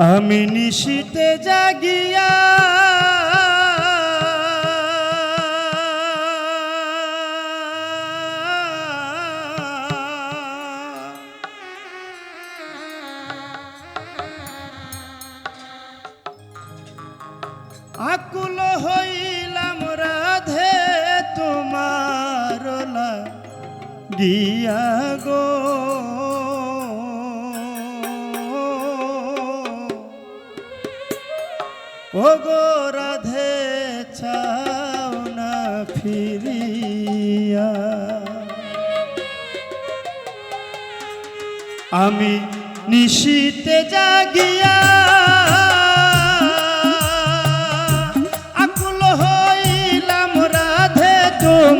আমি নিশিতে জাগিয়া আকুল হইলাম রাধে তোমার গিয়া গো ও গো রাধে চাও না ফিরিয়া। আমি নিশীতে জাগিয়া আকুল হইলাম রাধে তোমার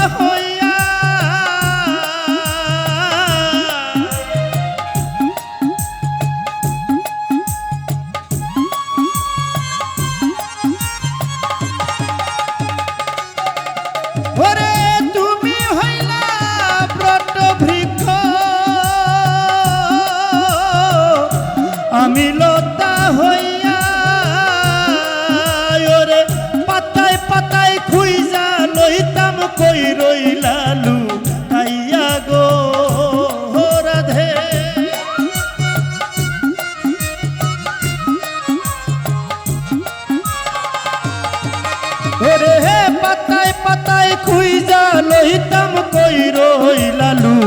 ওরে হে পাতায় পাতায় খুইজা লইতাম কই রইলালু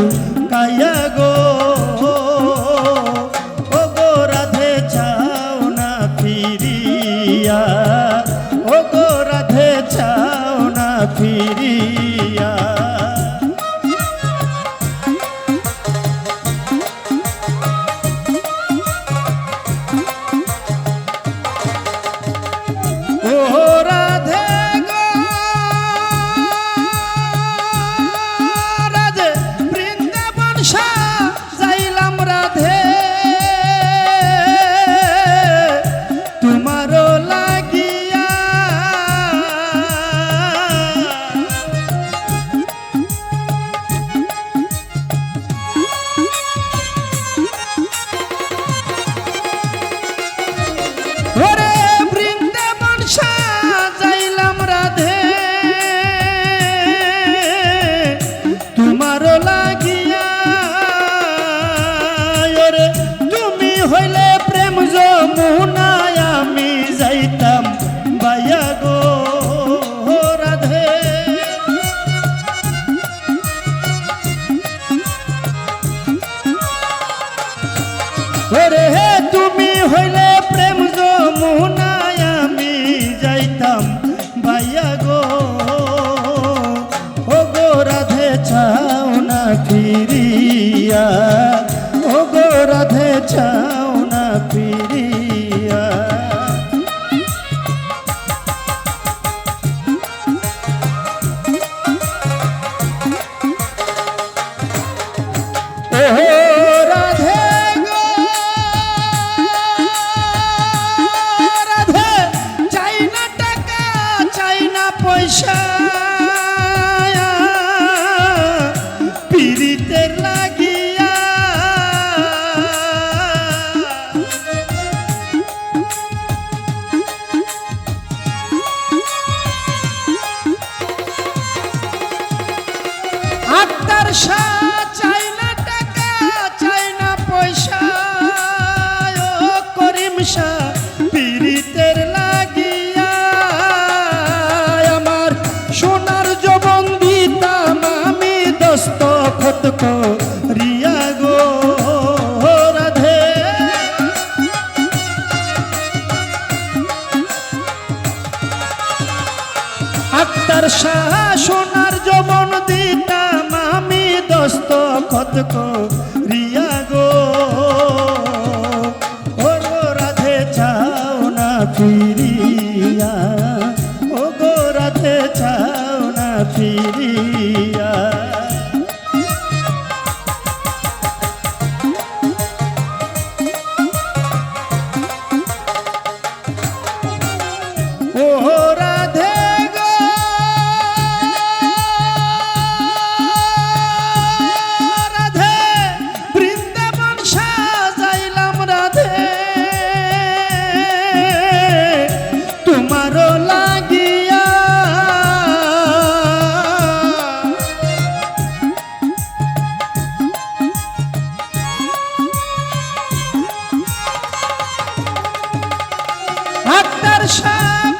কাইয়া গো রাধে চাও না ফিরিয়া হাত্তার শাহ চাই না টাকা, চাই না পয়সা। ও করিম শাহ পীড়িতের লাগিয়া আমার সোনার জবন দিতাম আমি দস্ত খতক গো রাধে। আক্তার শাহ সোনার জবন কত রিয়া গো। ও গো রাধে, চাও না ফিরিয়া। ও গো রাধে, চাও না ফিরিয়া। shall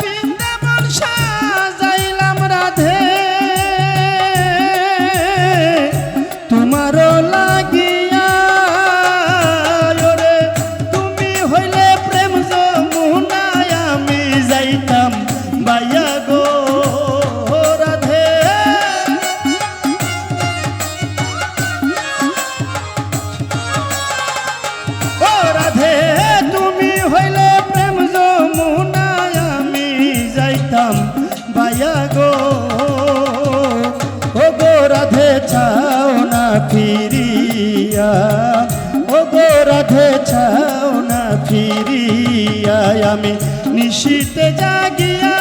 আমি নিশীতে জাগিয়া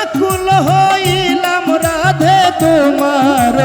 আকুল হইলাম রাধে তোমার